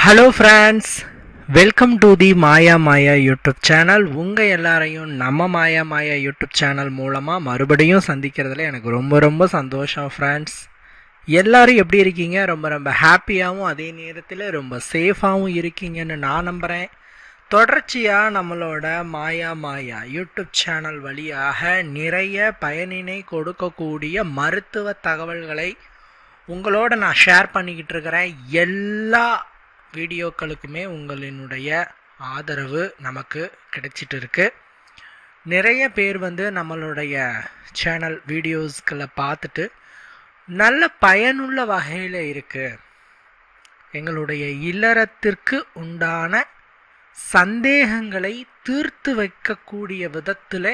Hello friends welcome to the Maya Maya YouTube channel உங்கள் எல்லாரையும் நம்ம மாயா மாயா யூடியூப் சேனல் மூலமாக மறுபடியும் சந்திக்கிறதுல எனக்கு ரொம்ப ரொம்ப சந்தோஷம் ஃப்ரெண்ட்ஸ் எல்லோரும் எப்படி இருக்கீங்க? ரொம்ப ரொம்ப ஹாப்பியாகவும் அதே நேரத்தில் ரொம்ப சேஃபாகவும் இருக்கீங்கன்னு நான் நம்புகிறேன் தொடர்ச்சியாக நம்மளோட மாயா மாயா யூடியூப் சேனல் வழியாக நிறைய பயனினை கொடுக்கக்கூடிய மருத்துவ தகவல்களை உங்களோட நான் ஷேர் பண்ணிக்கிட்டு இருக்கிறேன். எல்லா வீடியோக்களுக்குமே உங்களினுடைய ஆதரவு நமக்கு கிடைச்சிட்டு இருக்கு நிறைய பேர் வந்து நம்மளுடைய சேனல் வீடியோஸ்களை பார்த்துட்டு நல்ல பயனுள்ள வகையில் இருக்குது எங்களுடைய இல்லறத்திற்கு உண்டான சந்தேகங்களை தீர்த்து வைக்கக்கூடிய விதத்தில்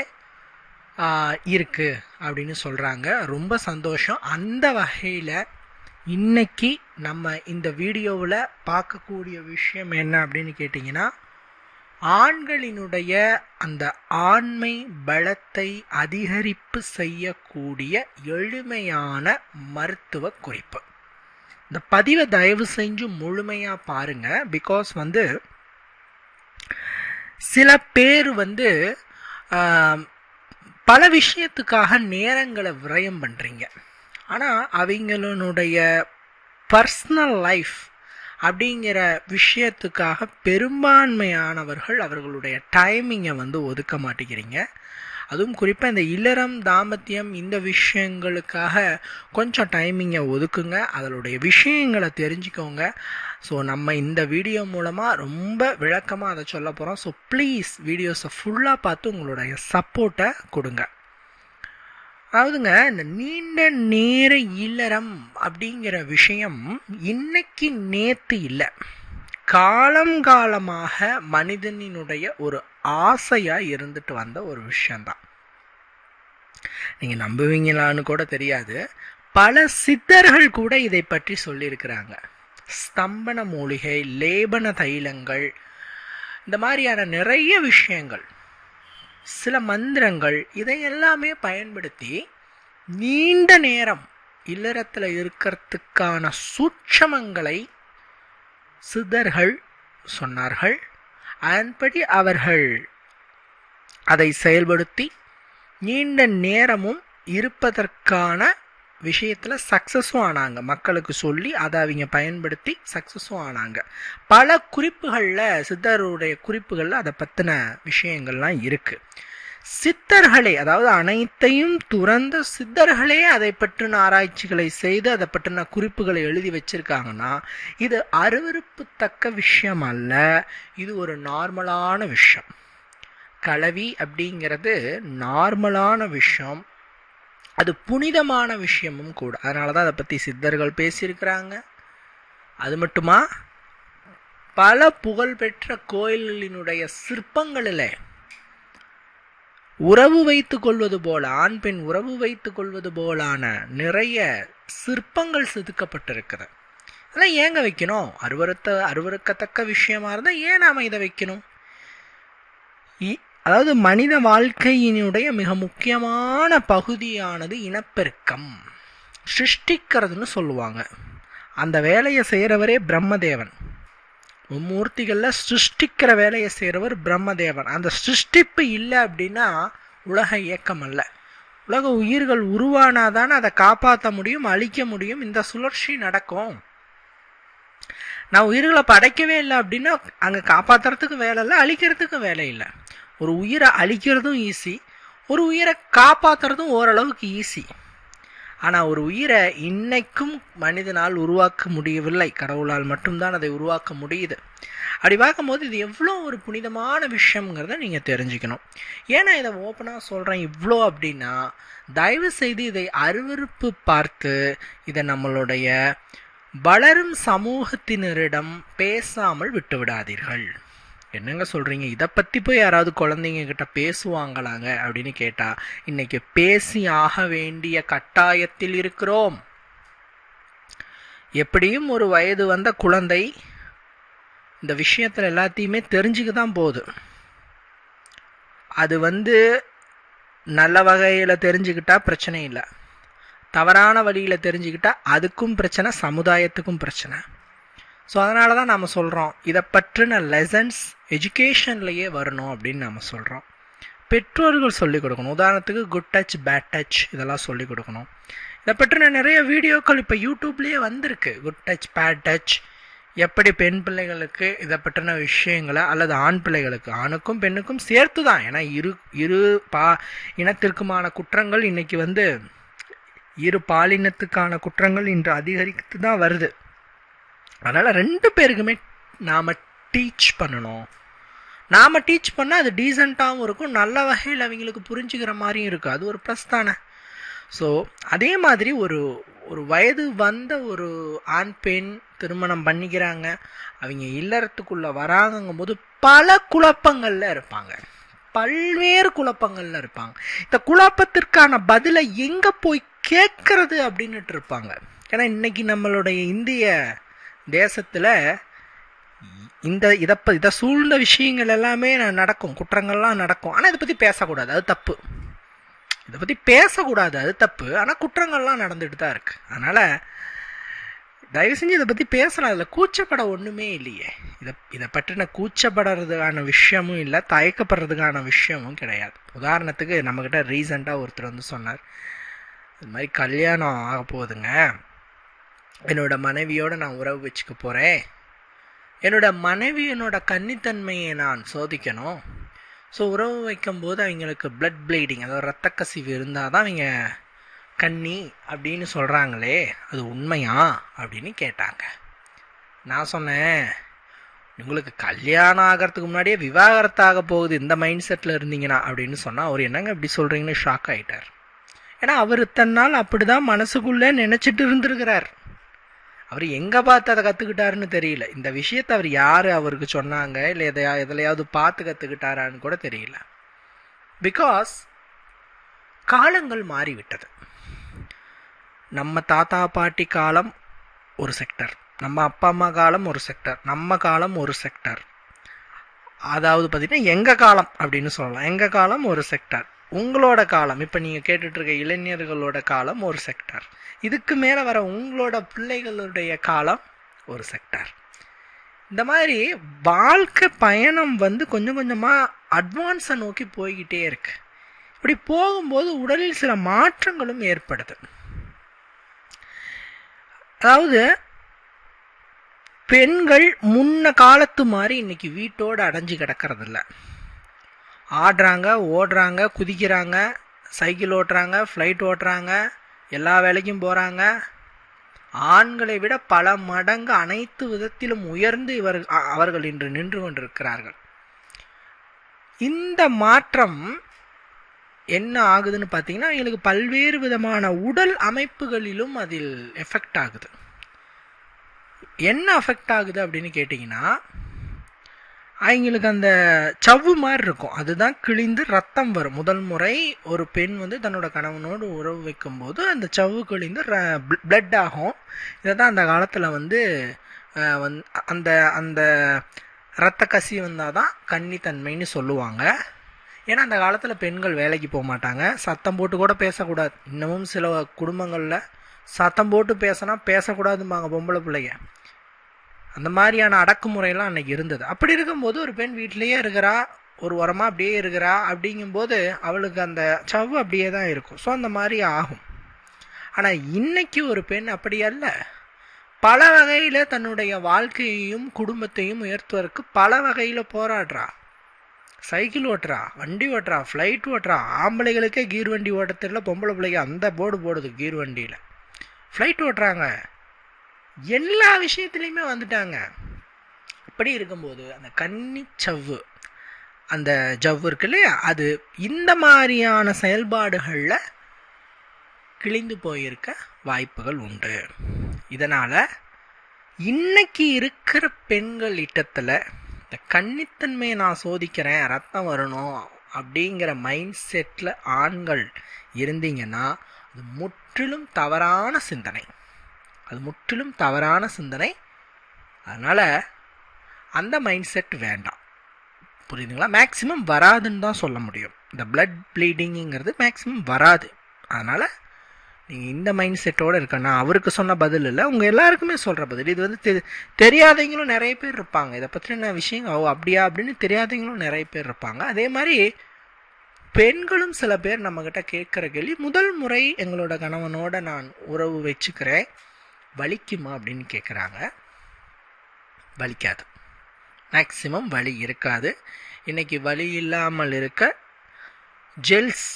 இருக்குது அப்படின்னு சொல்கிறாங்க ரொம்ப சந்தோஷம். அந்த வகையில் இன்னைக்கு நம்ம இந்த வீடியோவில் பார்க்கக்கூடிய விஷயம் என்ன அப்படின்னு கேட்டிங்கன்னா ஆண்களினுடைய அந்த ஆண்மை பலத்தை அதிகரிப்பு செய்யக்கூடிய எளிமையான மருத்துவ குறிப்பு. இந்த பதிவை தயவு செஞ்சு முழுமையாக பாருங்கள் பிகாஸ் வந்து சில பேர் வந்து பல விஷயத்துக்காக நேரங்களை விரயம் பண்ணுறீங்க ஆனால் அவங்களுடைய பர்சனல் லைஃப் அப்படிங்கிற விஷயத்துக்காக பெரும்பான்மையானவர்கள் அவர்களுடைய டைமிங்கை வந்து ஒதுக்க மாட்டேங்கிறீங்க. அதுவும் குறிப்பாக இந்த இல்லறம் தாம்பத்தியம் இந்த விஷயங்களுக்காக கொஞ்சம் டைமிங்கை ஒதுக்குங்க. அதனுடைய விஷயங்களை தெரிஞ்சுக்கோங்க. ஸோ நம்ம இந்த வீடியோ மூலமாக ரொம்ப விளக்கமாக அதை சொல்ல போகிறோம் ஸோ ப்ளீஸ் வீடியோஸை ஃபுல்லாக பார்த்து உங்களுடைய சப்போர்ட்டை கொடுங்க. அதாவதுங்க இந்த நீண்ட நேர இல்லறம் அப்படிங்கிற விஷயம் இன்னைக்கு நேத்து இல்லை. காலம் காலமாக மனிதனினுடைய ஒரு ஆசையா இருந்துட்டு வந்த ஒரு விஷயம்தான். நீங்க நம்புவீங்களான்னு கூட தெரியாது. பல சித்தர்கள் கூட இதை பற்றி சொல்லியிருக்கிறாங்க. ஸ்தம்பன மூலிகை லேபன தைலங்கள் இந்த மாதிரியான நிறைய விஷயங்கள். சில மந்திரங்கள் இதை எல்லாமே பயன்படுத்தி நீண்ட நேரம் இல்லறத்தில் இருக்கிறதுக்கான சூட்சமங்களை சித்தர்கள் சொன்னார்கள். அதன்படி அவர்கள் அதை செயல்படுத்தி நீண்ட நேரமும் இருப்பதற்கான விஷயத்தில் சக்ஸஸும் ஆனாங்க. மக்களுக்கு சொல்லி அதை அவங்க பயன்படுத்தி சக்ஸஸும் ஆனாங்க. பல குறிப்புகளில் சித்தருடைய குறிப்புகளில் அதை பற்றின விஷயங்கள்லாம் இருக்குது சித்தர்களே அதாவது அனைத்தையும் துறந்த சித்தர்களே அதை பற்றின ஆராய்ச்சிகளை செய்து அதை பற்றின குறிப்புகளை எழுதி வச்சிருக்காங்கன்னா இது அருவறுப்புத்தக்க விஷயம் அல்ல. இது ஒரு நார்மலான விஷயம். கலவி அப்படிங்கிறது நார்மலான விஷயம். அது புனிதமான விஷயமும் கூட. அதனால தான் அதை பற்றி சித்தர்கள் பேசியிருக்கிறாங்க. அது மட்டுமா? பல புகழ்பெற்ற கோயில்களினுடைய சிற்பங்களில் உறவு வைத்து கொள்வது போல ஆண் பெண் உறவு வைத்து கொள்வது போலான நிறைய சிற்பங்கள் செதுக்கப்பட்டிருக்குது அதெல்லாம் ஏங்க வைக்கணும்? அருவறுத்த அருவறுக்கத்தக்க விஷயமா இருந்தால் ஏன் நாம் இதை வைக்கணும்? அதாவது மனித வாழ்க்கையினுடைய மிக முக்கியமான பகுதியானது இனப்பெருக்கம். சிருஷ்டிக்கிறதுன்னு சொல்லுவாங்க. அந்த வேலையை செய்கிறவரே பிரம்மதேவன். மும்மூர்த்திகளில் சிருஷ்டிக்கிற வேலையை செய்கிறவர் பிரம்மதேவன். அந்த சிருஷ்டிப்பு இல்லை அப்படின்னா உலக இயக்கம் அல்ல. உலக உயிர்கள் உருவானாதான் அதை காப்பாற்ற முடியும் அழிக்க முடியும் இந்த சுழற்சி நடக்கும். நான் உயிர்களை படைக்கவே இல்லை அப்படின்னா அங்கே காப்பாற்றுறதுக்கும் வேலை இல்லை அழிக்கிறதுக்கும் வேலை இல்லை. ஒரு உயிரை அழிக்கிறதும் ஈஸி ஒரு உயிரை காப்பாற்றுறதும் ஓரளவுக்கு ஈஸி ஆனால் ஒரு உயிரை இன்னைக்கும் மனிதனால் உருவாக்க முடியவில்லை. கடவுளால் மட்டும்தான் அதை உருவாக்க முடியுது. அப்படி பார்க்கும்போது இது எவ்வளோ ஒரு புனிதமான விஷயங்கிறத நீங்கள் தெரிஞ்சுக்கணும். ஏன்னா இதை ஓப்பனாக சொல்கிறேன் இவ்வளோ அப்படின்னா தயவு செய்து இதை அருவறுப்பு பார்த்து இதை நம்மளுடைய வளரும் சமூகத்தினரிடம் பேசாமல் விட்டுவிடாதீர்கள் என்னங்க சொல்கிறீங்க இதை பற்றி போய் யாராவது குழந்தைங்க கிட்ட பேசுவாங்களாங்க? அப்படின்னு கேட்டால் இன்னைக்கு பேசி ஆக வேண்டிய கட்டாயத்தில் இருக்கிறோம். எப்படியும் ஒரு வயது வந்த குழந்தை இந்த விஷயத்தில் எல்லாத்தையுமே தெரிஞ்சுக்க தான் போகுது. அது வந்து நல்ல வகையில் தெரிஞ்சுக்கிட்டா பிரச்சனை இல்லை. தவறான வழியில் தெரிஞ்சுக்கிட்டா அதுக்கும் பிரச்சனை சமுதாயத்துக்கும் பிரச்சனை. ஸோ அதனால தான் நாம் சொல்கிறோம் இதை பற்றின லெசன்ஸ் எஜுகேஷன்லேயே வரணும் அப்படின்னு நம்ம சொல்கிறோம் பெற்றோர்கள் சொல்லிக் கொடுக்கணும். உதாரணத்துக்கு குட் டச் பேட் டச் இதெல்லாம் சொல்லிக் கொடுக்கணும். இதை பற்றின நிறைய வீடியோக்கள் இப்போ யூடியூப்லேயே வந்திருக்கு. குட் டச் பேட் டச் எப்படி பெண் பிள்ளைகளுக்கு இதை பற்றின விஷயங்களை அல்லது ஆண் பிள்ளைகளுக்கு ஆணுக்கும் பெண்ணுக்கும் சேர்த்து தான் ஏன்னா இரு இரு பா இனத்திற்குமான குற்றங்கள் இன்றைக்கி வந்து இரு பாலினத்துக்கான குற்றங்கள் இன்று அதிகரித்து தான் வருது. அதனால் ரெண்டு பேருக்குமே நாம் டீச் பண்ணணும். நாம் டீச் பண்ணால் அது டீசெண்டாகவும் இருக்கும். நல்ல வகையில் அவங்களுக்கு புரிஞ்சுக்கிற மாதிரியும் இருக்கும். அது ஒரு ப்ளஸ் தானே. ஸோ அதே மாதிரி ஒரு ஒரு வயது வந்த ஒரு ஆண் பெண் திருமணம் பண்ணிக்கிறாங்க. அவங்க இல்லறத்துக்குள்ளே வராங்கங்கும் போது பல குழப்பங்களில் இருப்பாங்க. பல்வேறு குழப்பங்களில் இருப்பாங்க. இந்த குழப்பத்திற்கான பதிலை எங்கே போய் கேட்கறது அப்படின்னுட்டு இருப்பாங்க. ஏன்னா இன்றைக்கி நம்மளுடைய இந்திய தேசத்தில் இந்த இதை இதை சூழ்ந்த விஷயங்கள் எல்லாமே நடக்கும். குற்றங்கள்லாம் நடக்கும். ஆனால் இதை பற்றி பேசக்கூடாது. அது தப்பு. இதை பற்றி பேசக்கூடாது. அது தப்பு. ஆனால் குற்றங்கள்லாம் நடந்துட்டு தான் இருக்குது அதனால் தயவு செஞ்சு இதை பற்றி பேசலாம். அதில் கூச்சப்பட ஒன்றுமே இல்லையே. இதை இதை பற்றின கூச்சப்படுறதுக்கான விஷயமும் இல்லை. தயக்கப்படுறதுக்கான விஷயமும் கிடையாது. உதாரணத்துக்கு நம்மக்கிட்ட ரீசெண்டாக ஒருத்தர் வந்து சொன்னார். இது மாதிரி கல்யாணம் ஆக போகுதுங்க என்னோடய மனைவியோடு நான் உறவு வச்சுக்க போகிறேன் என்னோட மனைவியனோட கன்னித்தன்மையை நான் சோதிக்கணும். ஸோ உறவு வைக்கும்போது அவங்களுக்கு பிளட் ப்ளீடிங் அதாவது ரத்த கசிவு இருந்தால் தான் அவங்க கன்னி அப்படின்னு சொல்கிறாங்களே அது உண்மையா அப்படின்னு கேட்டாங்க. நான் சொன்னேன் உங்களுக்கு கல்யாணம் ஆகிறதுக்கு முன்னாடியே விவாகரத்தாக போகுது இந்த மைண்ட் செட்டில் இருந்தீங்கன்னா அப்படின்னு சொன்னால் அவர் என்னங்க இப்படி சொல்கிறீங்கன்னு ஷாக் ஆகிட்டார் ஏன்னா அவர் தன்னால் அப்படி தான் மனசுக்குள்ளே நினச்சிட்டு இருந்திருக்கிறார். அவர் எங்கே பார்த்து அதை கற்றுக்கிட்டாருன்னு தெரியல. இந்த விஷயத்தை அவர் யார் அவருக்கு சொன்னாங்க இல்லை எதையா எதுலையாவது பார்த்து கற்றுக்கிட்டாரான்னு கூட தெரியல. பிகாஸ் காலங்கள் மாறிவிட்டது. நம்ம தாத்தா பாட்டி காலம் ஒரு செக்டர் நம்ம அப்பா அம்மா காலம் ஒரு செக்டர் நம்ம காலம் ஒரு செக்டர் அதாவது பார்த்திங்கன்னா எங்கள் காலம் அப்படின்னு சொல்லலாம். எங்கள் காலம் ஒரு செக்டர் உங்களோட காலம் இப்போ நீங்கள் கேட்டுட்ருக்க இளைஞர்களோட காலம் ஒரு செக்டர் இதுக்கு மேலே வர உங்களோட பிள்ளைகளுடைய காலம் ஒரு செக்டர் இந்த மாதிரி வாழ்க்கை பயணம் வந்து கொஞ்சம் கொஞ்சமாக அட்வான்ஸை நோக்கி போய்கிட்டே இருக்கு. இப்படி போகும்போது உடலில் சில மாற்றங்களும் ஏற்படுது. அதாவது பெண்கள் முன்ன காலத்து மாதிரி இன்னைக்கு வீட்டோடு அடைஞ்சு கிடக்கிறதில்ல. ஆடுறாங்க ஓடுறாங்க குதிக்கிறாங்க சைக்கிள் ஓட்டுறாங்க ஃப்ளைட் ஓட்டுறாங்க எல்லா வேலைக்கும் போகிறாங்க ஆண்களை விட பல மடங்கு அனைத்து விதத்திலும் உயர்ந்து இவர் அவர்கள் இன்று நின்று கொண்டிருக்கிறார்கள். இந்த மாற்றம் என்ன ஆகுதுன்னு பார்த்தீங்கன்னா எங்களுக்கு பல்வேறு விதமான உடல் அமைப்புகளிலும் அதில் எஃபெக்ட் ஆகுது. என்ன அஃபெக்ட் ஆகுது அப்படின்னு கேட்டிங்கன்னா அவங்களுக்கு அந்த சவ்வு மாதிரி இருக்கும். அதுதான் கிழிந்து ரத்தம் வரும். முதல் முறை ஒரு பெண் வந்து தன்னோட கணவனோடு உறவு வைக்கும்போது அந்த சவ்வு கிழிந்து பிளட் ஆகும். இதை தான் அந்த காலத்தில் வந்து வந் அந்த அந்த இரத்த கசி வந்தால் தான் கன்னித்தன்மைன்னு சொல்லுவாங்க. ஏன்னா அந்த காலத்தில் பெண்கள் வேலைக்கு போக மாட்டாங்க. சத்தம் போட்டு கூட பேசக்கூடாது. இன்னமும் சில குடும்பங்களில் சத்தம் போட்டு பேசினா பேசக்கூடாதும்பாங்க பொம்பளை பிள்ளைங்க. அந்த மாதிரியான அடக்குமுறையெல்லாம் அன்னைக்கு இருந்தது. அப்படி இருக்கும்போது ஒரு பெண் வீட்டிலேயே இருக்கிறா ஒரு உரமாக அப்படியே இருக்கிறா அப்படிங்கும்போது அவளுக்கு அந்த சவ்வு அப்படியே தான் இருக்கும். ஸோ அந்த மாதிரி ஆகும். ஆனால் இன்னைக்கு ஒரு பெண் அப்படி அல்ல. பல வகையில் தன்னுடைய வாழ்க்கையையும் குடும்பத்தையும் உயர்த்துவதற்கு பல வகையில் போராடுறா. சைக்கிள் ஓட்டுறா வண்டி ஓட்டுறா ஃப்ளைட் ஓட்டுறா. ஆம்பளைகளுக்கே கீர் வண்டி ஓட்டத்தில் பொம்பளை பிள்ளைங்க அந்த போர்டு போடுது கீர் வண்டியில். ஃப்ளைட் ஓட்டுறாங்க. எல்லா விஷயத்துலையுமே வந்துட்டாங்க. அப்படி இருக்கும்போது அந்த கன்னி சவ்வு அந்த ஜவ்வு இருக்கு இல்லையா? அது இந்த மாதிரியான செயல்பாடுகளில் கிழிந்து போயிருக்க வாய்ப்புகள் உண்டு. இதனால் இன்னைக்கு இருக்கிற பெண்கள் இட்டத்தில் இந்த கன்னித்தன்மையை நான் சோதிக்கிறேன் ரத்தம் வரணும் அப்படிங்கிற மைண்ட் செட்டில் ஆண்கள் இருந்தீங்கன்னா அது முற்றிலும் தவறான சிந்தனை. அது முற்றிலும் தவறான சிந்தனை. அதனால் அந்த மைண்ட் செட் வேண்டாம். புரியுதுங்களா? மேக்ஸிமம் வராதுன்னு தான் சொல்ல முடியும். இந்த பிளட் ப்ளீடிங்கிறது மேக்ஸிமம் வராது. அதனால் நீங்கள் இந்த மைண்ட் செட்டோடு இருக்க நான் அவருக்கு சொன்ன பதில் இல்லை உங்கள் எல்லாருக்குமே சொல்கிற பதில். இது வந்து தெ தெரியாதவங்களும் நிறைய பேர் இருப்பாங்க. இதை பற்றின விஷயம் ஓ அப்படியா அப்படின்னு தெரியாதவங்களும் நிறைய பேர் இருப்பாங்க. அதே மாதிரி பெண்களும் சில பேர் நம்மக்கிட்ட கேட்குற கேள்வி முதல் முறை எங்களோட கணவனோட நான் உறவு வச்சுக்கிறேன். வலிக்குமா அப்படின்னு கேட்குறாங்க வலிக்காது. மேக்சிமம் வலி இருக்காது. இன்றைக்கி வலி இல்லாமல் இருக்க ஜெல்ஸ்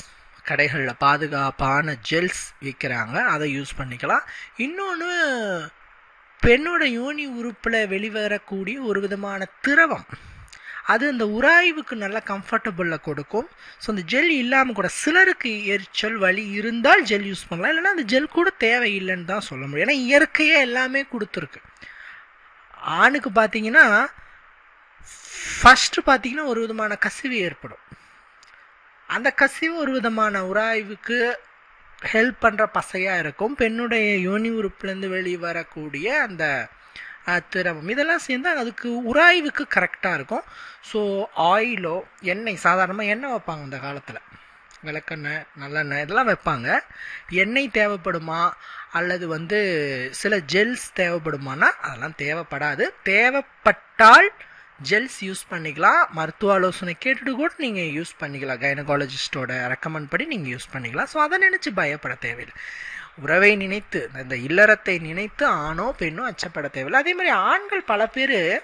கடைகளில் பாதுகாப்பான ஜெல்ஸ் விற்கிறாங்க அதை யூஸ் பண்ணிக்கலாம். இன்னொன்று பெண்ணோட யோனி உறுப்பில் வெளிவரக்கூடிய ஒரு விதமான திரவம். அது அந்த உராய்வுக்கு நல்ல கம்ஃபர்டபுளில் கொடுக்கும். ஸோ அந்த ஜெல் இல்லாமல் கூட சிலருக்கு எரிச்சல் வலி இருந்தால் ஜெல் யூஸ் பண்ணலாம். இல்லைன்னா அந்த ஜெல் கூட தேவையில்லைன்னு தான் சொல்ல முடியும். ஏன்னா இயற்கையாக எல்லாமே கொடுத்துருக்கு. ஆணுக்கு பார்த்தீங்கன்னா ஃபஸ்ட்டு பார்த்தீங்கன்னா ஒரு விதமான கசிவு ஏற்படும். அந்த கசிவு ஒரு விதமான உராய்வுக்கு ஹெல்ப் பண்ணுற பசையாக இருக்கும். பெண்ணுடைய யோனி உறுப்புலேருந்து வெளியே வரக்கூடிய அந்த திரவம். இதெல்லாம் சேர்ந்து அதுக்கு உராய்வுக்கு கரெக்டாக இருக்கும். ஸோ ஆயிலோ எண்ணெய் சாதாரணமாக எண்ணெய் வைப்பாங்க அந்த காலத்தில். விளக்கெண்ணெய் நல்லெண்ணெய் இதெல்லாம் வைப்பாங்க. எண்ணெய் தேவைப்படுமா? அல்லது வந்து சில ஜெல்ஸ் தேவைப்படுமானா அதெல்லாம் தேவைப்படாது. தேவைப்பட்டால் ஜெல்ஸ் யூஸ் பண்ணிக்கலாம். மருத்துவ ஆலோசனை கேட்டுட்டு கூட நீங்கள் யூஸ் பண்ணிக்கலாம். கைனகாலஜிஸ்டோட ரெக்கமெண்ட் படி நீங்கள் யூஸ் பண்ணிக்கலாம். ஸோ அதை நினச்சி பயப்பட தேவையில்லை. உறவை நினைத்து இந்த இல்லறத்தை நினைத்து ஆணோ பெண்ணோ அச்சப்பட தேவையில்லை. அதே மாதிரி ஆண்கள் பல பேர்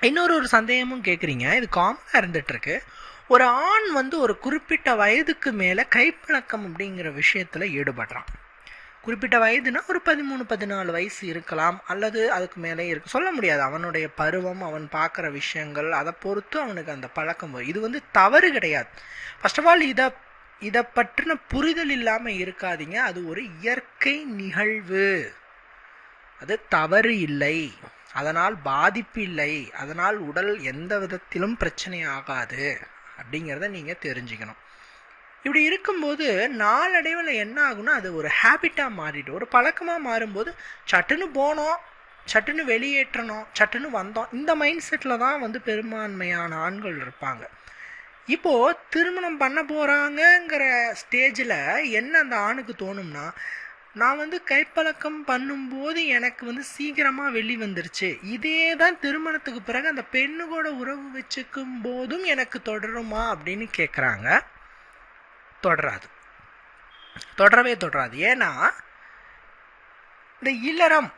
இன்னொரு ஒரு சந்தேகமும் கேட்குறீங்க இது காமனாக இருந்துகிட்ருக்கு ஒரு ஆண் வந்து ஒரு குறிப்பிட்ட வயதுக்கு மேலே கைப்பழக்கம் அப்படிங்கிற விஷயத்தில் ஈடுபடுறான். குறிப்பிட்ட வயதுனா ஒரு பதிமூணு பதினாலு வயசு இருக்கலாம். அல்லது அதுக்கு மேலே இருக்கு. சொல்ல முடியாது. அவனுடைய பருவம் அவன் பார்க்குற விஷயங்கள் அதை பொறுத்து அவனுக்கு அந்த பழக்கம் வரும். இது வந்து தவறு கிடையாது. ஃபர்ஸ்ட் ஆஃப் ஆல் இதை இதை பற்றின புரிதல் இல்லாமல் இருக்காதீங்க. அது ஒரு இயற்கை நிகழ்வு. அது தவறு இல்லை. அதனால் பாதிப்பு இல்லை. அதனால் உடல் எந்த விதத்திலும் பிரச்சனை ஆகாது. அப்படிங்கிறத நீங்கள் தெரிஞ்சுக்கணும். இப்படி இருக்கும்போது நாளடைவில் என்ன ஆகுனா அது ஒரு ஹேபிட்டாக மாறிடும். ஒரு பழக்கமாக மாறும்போது சட்டுன்னு போனோம் சட்டுன்னு வெளியேற்றணும் சட்டுன்னு வந்தோம். இந்த மைண்ட் செட்டில் தான் வந்து பெரும்பான்மையான ஆண்கள் இருப்பாங்க. இப்போ திருமணம் பண்ண போகிறாங்கங்கிற ஸ்டேஜில் என்ன அந்த ஆணுக்கு தோணும்னா நான் வந்து கைப்பழக்கம் பண்ணும்போது எனக்கு வந்து சீக்கிரமாக வெளி வந்துருச்சு. இதே தான் திருமணத்துக்கு பிறகு அந்த பெண்ணுகோட உறவு வச்சுக்கும் போதும் எனக்கு தொடருமா அப்படின்னு கேட்குறாங்க தொடராது. தொடரவே தொடராது. ஏன்னா இந்த இல்லறம்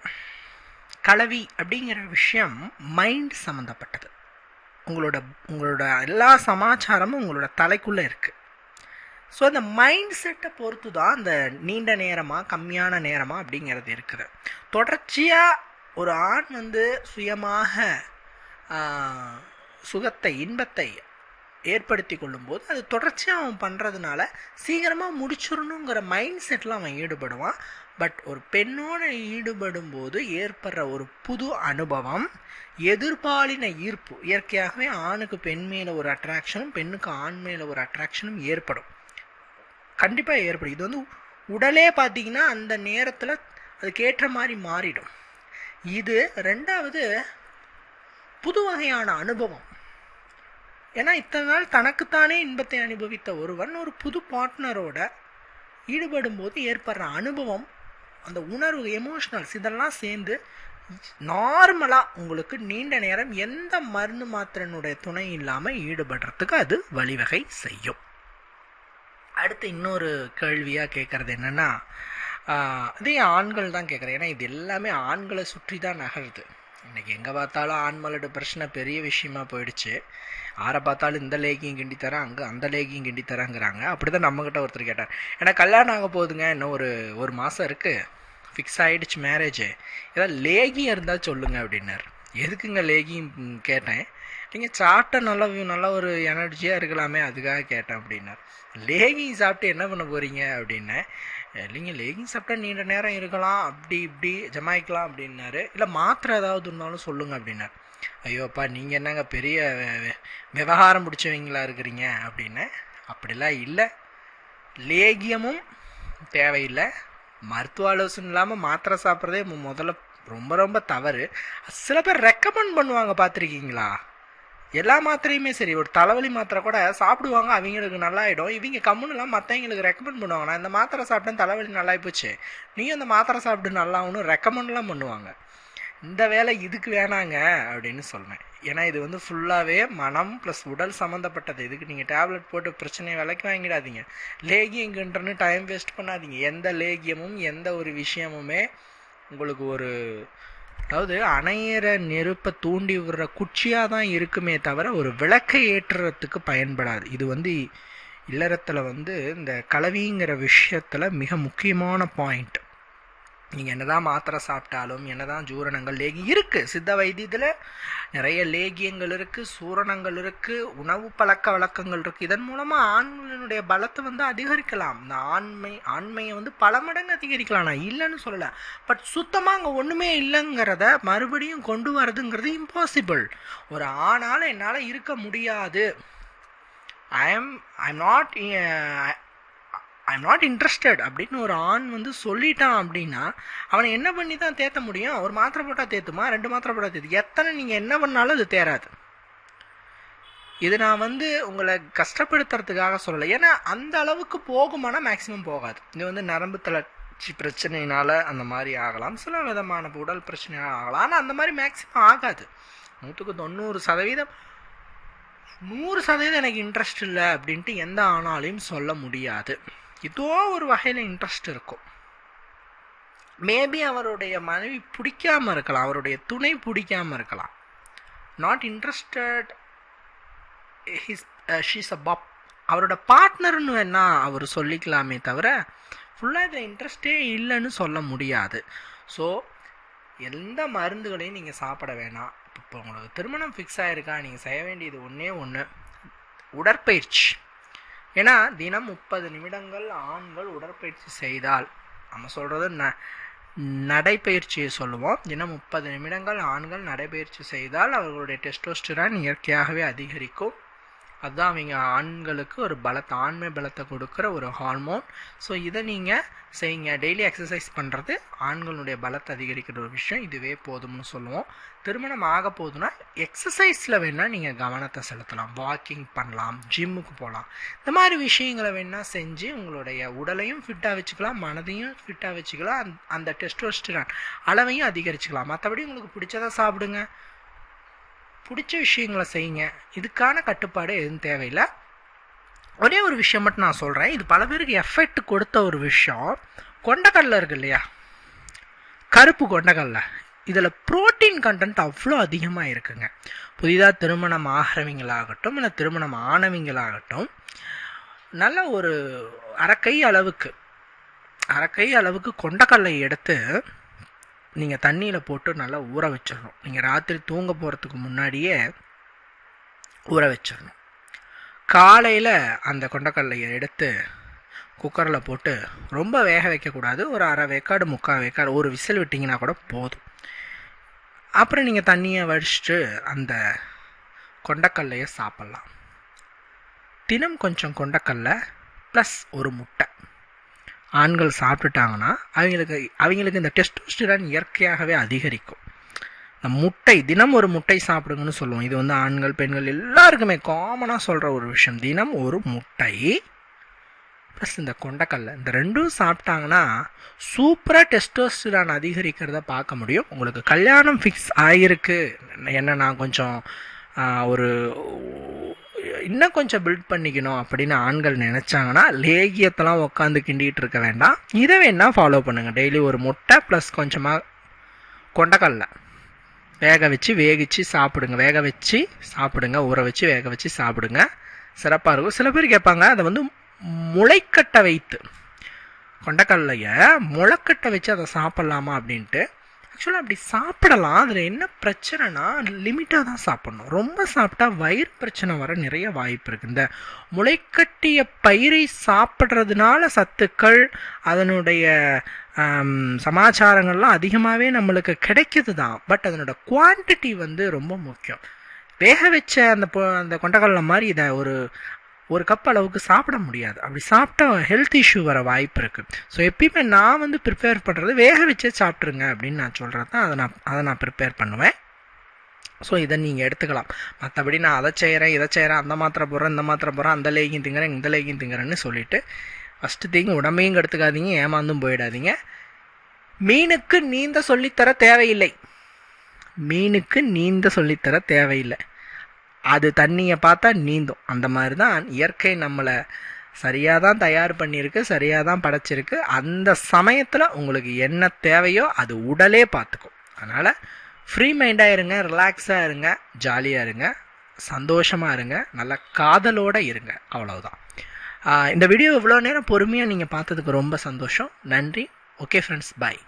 கலவி அப்படிங்கிற விஷயம் மைண்ட் சம்மந்தப்பட்டது உங்களோட உங்களோட எல்லா சமாச்சாரமும் உங்களோட தலைக்குள்ளே இருக்குது ஸோ அந்த மைண்ட் செட்டை பொறுத்து தான் அந்த நீண்ட நேரமாக கம்மியான நேரமாக அப்படிங்கிறது இருக்குது. தொடர்ச்சியாக ஒரு ஆண் வந்து சுயமாக சுகத்தை இன்பத்தை ஏற்படுத்தி கொள்ளும்போது அது தொடர்ச்சியாக அவன் பண்ணுறதுனால சீக்கிரமாக முடிச்சிடணுங்கிற மைண்ட் செட்டில் அவன் ஈடுபடுவான். பட் ஒரு பெண்ணோடு ஈடுபடும் போது ஏற்படுற ஒரு புது அனுபவம் எதிர்பாலின ஈர்ப்பு. இயற்கையாகவே ஆணுக்கு பெண் மேலே ஒரு அட்ராக்ஷனும் பெண்ணுக்கு ஆண் மேலே ஒரு அட்ராக்ஷனும் ஏற்படும். கண்டிப்பாக ஏற்படும். இது வந்து உடலே பார்த்தீங்கன்னா அந்த நேரத்தில் அதுக்கேற்ற மாதிரி மாறிடும். இது ரெண்டாவது புது வகையான அனுபவம். ஏன்னா இத்தனை நாள் தனக்குத்தானே இன்பத்தை அனுபவித்த ஒருவன் ஒரு புது பார்ட்னரோட ஈடுபடும் போது ஏற்படுற அனுபவம் அந்த உணர்வு எமோஷ்னல்ஸ் இதெல்லாம் சேர்ந்து நார்மலாக உங்களுக்கு நீண்ட நேரம் எந்த மருந்து மாத்திரனுடைய துணை இல்லாமல் ஈடுபடுறதுக்கு அது வழிவகை செய்யும். அடுத்து இன்னொரு கேள்வியாக கேட்குறது என்னென்னா இதே ஆண்கள் தான் கேட்குறேன். ஏன்னா இது எல்லாமே ஆண்களை சுற்றி தான் நகருது. இன்றைக்கி எங்கே பார்த்தாலும் ஆண்மலோட பிரச்சனை பெரிய விஷயமா போயிடுச்சு. ஆரை பார்த்தாலும் இந்த லேகியும் கிண்டி தரேன் அங்கே அந்த லேகியும் கிண்டி தரேங்கிறாங்க. அப்படி தான் நம்மக்கிட்ட ஒருத்தர் கேட்டார். ஏன்னா கல்யாணம் ஆக போகுதுங்க இன்னும் ஒரு ஒரு மாதம் இருக்குது ஃபிக்ஸ் ஆகிடுச்சு மேரேஜு ஏதாவது லேகியம் இருந்தால் சொல்லுங்கள் அப்படின்னார். எதுக்குங்க லேகியும் கேட்டேன்? நீங்கள் சாப்பிட்ட நல்ல நல்ல ஒரு எனர்ஜியாக இருக்கலாமே அதுக்காக கேட்டேன் அப்படின்னார். லேகிங் சாப்பிட்டு என்ன பண்ண போகிறீங்க அப்படின்னேன். இல்லைங்க லேகிங் சாப்பிட்டா நீண்ட நேரம் இருக்கலாம் அப்படி இப்படி ஜமாய்க்கலாம் அப்படின்னாரு. இல்லை மாத்திரை ஏதாவது இருந்தாலும் சொல்லுங்கள் அப்படின்னார். ஐயோப்பா நீங்கள் என்னங்க பெரிய விவகாரம் பிடிச்சவங்களா இருக்கிறீங்க அப்படின்னு? அப்படிலாம் இல்லை. லேகியமும் தேவையில்லை. மருத்துவ ஆலோசனை இல்லாமல் மாத்திரை சாப்பிட்றதே முதல்ல ரொம்ப ரொம்ப தவறு. சில பேர் ரெக்கமெண்ட் பண்ணுவாங்க பார்த்துருக்கீங்களா? எல்லா மாத்திரையுமே சரி ஒரு தலைவலி மாத்திரை கூட சாப்பிடுவாங்க அவங்களுக்கு நல்லாயிடும். இவங்க கம்முன்னுலாம் மற்றவங்களுக்கு ரெக்கமெண்ட் பண்ணுவாங்க நான் இந்த மாத்திரை சாப்பிட்டேன் தலைவலி நல்லாயி போச்சு. நீயும் அந்த மாத்திரை சாப்பிட்டு நல்லாகணும் ரெக்கமெண்ட்லாம் பண்ணுவாங்க. இந்த வேலை இதுக்கு வேணாங்க அப்படின்னு சொன்னேன் ஏன்னா இது வந்து ஃபுல்லாகவே மனம் ப்ளஸ் உடல் சம்மந்தப்பட்டது இதுக்கு நீங்கள் டேப்லெட் போட்டு பிரச்சனையை விலைக்கு வாங்கிடாதீங்க. லேகியங்கன்றன்னு டைம் வேஸ்ட் பண்ணாதீங்க. எந்த லேகியமும் எந்த ஒரு விஷயமுமே உங்களுக்கு ஒரு அதாவது அணையிற நெருப்பை தூண்டி விடுற குச்சியாக தான் இருக்குமே தவிர ஒரு விளக்கை ஏற்றுறதுக்கு பயன்படாது. இது வந்து இல்லறத்தில் வந்து இந்த கலவிங்கிற விஷயத்தில் மிக முக்கியமான பாயிண்ட் நீங்கள் என்னதான் மாத்திரை சாப்பிட்டாலும் என்னதான் ஜூரணங்கள் லேகி இருக்குது சித்த வைத்தியத்தில் நிறைய லேகியங்கள் இருக்குது சூரணங்கள் இருக்குது உணவு பழக்க வழக்கங்கள் இருக்குது இதன் மூலமாக ஆண்களினுடைய பலத்தை வந்து அதிகரிக்கலாம். இந்த ஆண்மை ஆண்மையை வந்து பல மடங்கு அதிகரிக்கலாம். நான் இல்லைன்னு சொல்லலை. பட் சுத்தமாக அங்கே ஒன்றுமே இல்லைங்கிறத மறுபடியும் கொண்டு வரதுங்கிறது இம்பாசிபிள் ஒரு ஆணால் என்னால் இருக்க முடியாது. I am I am not I'm not interested அப்படின்னு ஒரு ஆண் வந்து சொல்லிட்டான் அப்படின்னா அவனை என்ன பண்ணி தான் தேத்த முடியும்? ஒரு மாத்திரை போட்டால் தேத்துமா? ரெண்டு மாத்திரை போட்டால் தேத்து? எத்தனை நீங்கள் என்ன பண்ணாலும் அது தேராது இது நான் வந்து உங்களை கஷ்டப்படுத்துறதுக்காக சொல்லலை. ஏன்னா அந்த அளவுக்கு போகுமானா மேக்ஸிமம் போகாது. இது வந்து நரம்பு தளர்ச்சி பிரச்சனையினால் அந்த மாதிரி ஆகலாம். சில விதமான உடல் பிரச்சனைகள் ஆகலாம். ஆனால் அந்த மாதிரி மேக்ஸிமம் ஆகாது. நூற்றுக்கு தொண்ணூறு சதவீதம் நூறு சதவீதம் எனக்கு இன்ட்ரெஸ்ட் இல்லை அப்படின்ட்டு எந்த ஆணாலையும் சொல்ல முடியாது. ஏதோ ஒரு வகையில் இன்ட்ரெஸ்ட் இருக்கும். மேபி அவருடைய மனைவி பிடிக்காம இருக்கலாம். அவருடைய துணை பிடிக்காம இருக்கலாம். Not interested his she's a pub அவரோட பார்ட்னர்னு வேணா அவர் சொல்லிக்கலாமே தவிர ஃபுல்லாக இதில் இன்ட்ரெஸ்டே இல்லைன்னு சொல்ல முடியாது. ஸோ எந்த மருந்துகளையும் நீங்கள் சாப்பிட வேணாம். இப்போ உங்களுக்கு திருமணம் ஃபிக்ஸ் ஆகிருக்கா நீங்கள் செய்ய வேண்டியது ஒன்றே ஒன்று உடற்பயிற்சி. ஏன்னா தினம் முப்பது நிமிடங்கள் ஆண்கள் உடற்பயிற்சி செய்தால் நம்ம சொல்கிறது ந நடைப்பயிற்சியை சொல்லுவோம். தினம் முப்பது நிமிடங்கள் ஆண்கள் நடைபயிற்சி செய்தால் அவர்களுடைய டெஸ்டோஸ்டிரான் இயற்கையாகவே அதிகரிக்கும். அதுதான் அவங்க ஆண்களுக்கு ஒரு பலத்தை ஆண்மை பலத்தை கொடுக்குற ஒரு ஹார்மோன் ஸோ இதை நீங்கள் செய்யுங்க. டெய்லி எக்ஸசைஸ் பண்ணுறது ஆண்களுடைய பலத்தை அதிகரிக்கிற ஒரு விஷயம். இதுவே போதும்னு சொல்லுவோம். திருமணம் ஆக போதுன்னா எக்ஸசைஸில் வேணால் நீங்கள் கவனத்தை செலுத்தலாம். வாக்கிங் பண்ணலாம் ஜிம்முக்கு போகலாம் இந்த மாதிரி விஷயங்களை வேணால் செஞ்சு உங்களுடைய உடலையும் ஃபிட்டாக வச்சுக்கலாம் மனதையும் ஃபிட்டாக வச்சுக்கலாம். அந்த அந்த டெஸ்டோஸ்டிரான் அளவையும் அதிகரிச்சுக்கலாம். மற்றபடி உங்களுக்கு பிடிச்சதை சாப்பிடுங்க. பிடிச்ச விஷயங்களை செய்யுங்க. இதுக்கான கட்டுப்பாடு எதுவும் தேவையில்லை. ஒரே ஒரு விஷயம் மட்டும் நான் சொல்கிறேன் இது பல பேருக்கு எஃபெக்ட் கொடுத்த ஒரு விஷயம். கொண்டக்கடலை இருக்கு இல்லையா? கருப்பு கொண்டக்கடலை. இதில் ப்ரோட்டீன் கண்டென்ட் அவ்வளோ அதிகமாக இருக்குங்க புதிதாக திருமணம் ஆகிறவங்களாகட்டும் இல்லை திருமணம் ஆனவங்களாகட்டும் நல்ல ஒரு அரைக்கை அளவுக்கு அரைக்கை அளவுக்கு கொண்டக்கடலை எடுத்து நீங்கள் தண்ணியில் போட்டு நல்லா ஊற வச்சிடணும். நீங்கள் ராத்திரி தூங்க போகிறதுக்கு முன்னாடியே ஊற வச்சிடணும். காலையில் அந்த கொண்டக்கடலையை எடுத்து குக்கரில் போட்டு ரொம்ப வேக வைக்கக்கூடாது. ஒரு அரை வேக்காடு முக்கால் வேக்காடு ஒரு விசில் விட்டிங்கன்னா கூட போதும். அப்புறம் நீங்கள் தண்ணியை வடிச்சிட்டு அந்த கொண்டக்கல்லையை சாப்பிட்லாம். தினம் கொஞ்சம் கொண்டக்கல்லை ப்ளஸ் ஒரு முட்டை. ஆண்கள் சாப்பிட்டுட்டாங்கன்னா அவங்களுக்கு அவங்களுக்கு இந்த டெஸ்டோஸ்டிரான் இயற்கையாகவே அதிகரிக்கும். இந்த முட்டை தினம் ஒரு முட்டை சாப்பிடுங்கன்னு சொல்லுவோம். இது வந்து ஆண்கள் பெண்கள் எல்லாருக்குமே காமனாக சொல்கிற ஒரு விஷயம். தினம் ஒரு முட்டை ப்ளஸ் இந்த கொண்டக்கல்ல. இந்த ரெண்டும் சாப்பிட்டாங்கன்னா சூப்பராக டெஸ்டோஸ்டிரான் அதிகரிக்கிறத பார்க்க முடியும். உங்களுக்கு கல்யாணம் ஃபிக்ஸ் ஆகிருக்கு என்ன நான் கொஞ்சம் ஒரு இன்னும் கொஞ்சம் பில்ட் பண்ணிக்கணும் அப்படின்னு ஆண்கள் நினச்சாங்கன்னா லேகியத்தெல்லாம் உட்காந்து கிண்டிகிட்டு இருக்க வேண்டாம். இதை வேணால் ஃபாலோ பண்ணுங்கள் டெய்லி ஒரு முட்டை ப்ளஸ் கொஞ்சமாக கொண்டக்கடல. வேக வச்சு வேகிச்சு சாப்பிடுங்க. வேக வச்சு சாப்பிடுங்க. ஊற வச்சு வேக வச்சு சாப்பிடுங்க. சிறப்பாக இருக்கும். சில பேர் கேட்பாங்க அதை வந்து முளைக்கட்டை வைத்து. கொண்டக்கடலையை முளைக்கட்டை வச்சு அதை சாப்பிட்லாமா அப்படின்ட்டு. ஆக்சுவலாக அப்படி சாப்பிடலாம். அதில் என்ன பிரச்சனைனா லிமிட்டாக தான் சாப்பிட்ணும். ரொம்ப சாப்பிட்டா வயிறு பிரச்சனை வர நிறைய வாய்ப்பு இருக்குது இந்த முளைக்கட்டிய பயிரை சாப்பிட்றதுனால சத்துக்கள் அதனுடைய சமாச்சாரங்கள்லாம் அதிகமாகவே நம்மளுக்கு கிடைக்கிது தான். பட் அதனோட குவான்டிட்டி வந்து ரொம்ப முக்கியம். வேக வச்ச அந்த அந்த கொண்டக்கடலை மாதிரி இதை ஒரு ஒரு கப் அளவுக்கு சாப்பிட முடியாது. அப்படி சாப்பிட்டா ஹெல்த் இஷ்யூ வர வாய்ப்பு இருக்குது ஸோ எப்பயுமே நான் வந்து ப்ரிப்பேர் பண்ணுறது வேக வச்சே சாப்பிட்ருங்க அப்படின்னு நான் சொல்கிறது தான். அதை நான் அதை நான் ப்ரிப்பேர் பண்ணுவேன். ஸோ இதை நீங்கள் எடுத்துக்கலாம். மற்றபடி நான் அதை செய்கிறேன் இதை செய்கிறேன் அந்த மாத்திரை போடுறேன் இந்த மாத்திரை போடுறேன் அந்த லேகியும் திங்கிறேன் இந்த லேகியும் திங்கிறேன்னு சொல்லிட்டு ஃபஸ்ட்டு திங் உடம்பையும் கெடுத்துக்காதீங்க ஏமாந்தும் போயிடாதீங்க. மீனுக்கு நீந்த சொல்லித்தர தேவையில்லை. மீனுக்கு நீந்த சொல்லித்தர தேவையில்லை. அது தண்ணியை பார்த்தா நீந்தும். அந்த மாதிரி தான் இயற்கை நம்மளை சரியாக தான் தயார் பண்ணியிருக்கு சரியாக தான் படைச்சிருக்கு. அந்த சமயத்தில் உங்களுக்கு என்ன தேவையோ அது உடலே பார்த்துக்கும். அதனால் ஃப்ரீ மைண்டாக இருங்க ரிலாக்ஸாக இருங்க ஜாலியாக இருங்க சந்தோஷமாக இருங்க நல்ல காதலோடு இருங்க அவ்வளவுதான். இந்த வீடியோ இவ்வளோ நேரம் பொறுமையாக நீங்கள் பார்த்ததுக்கு ரொம்ப சந்தோஷம். நன்றி. Okay friends bye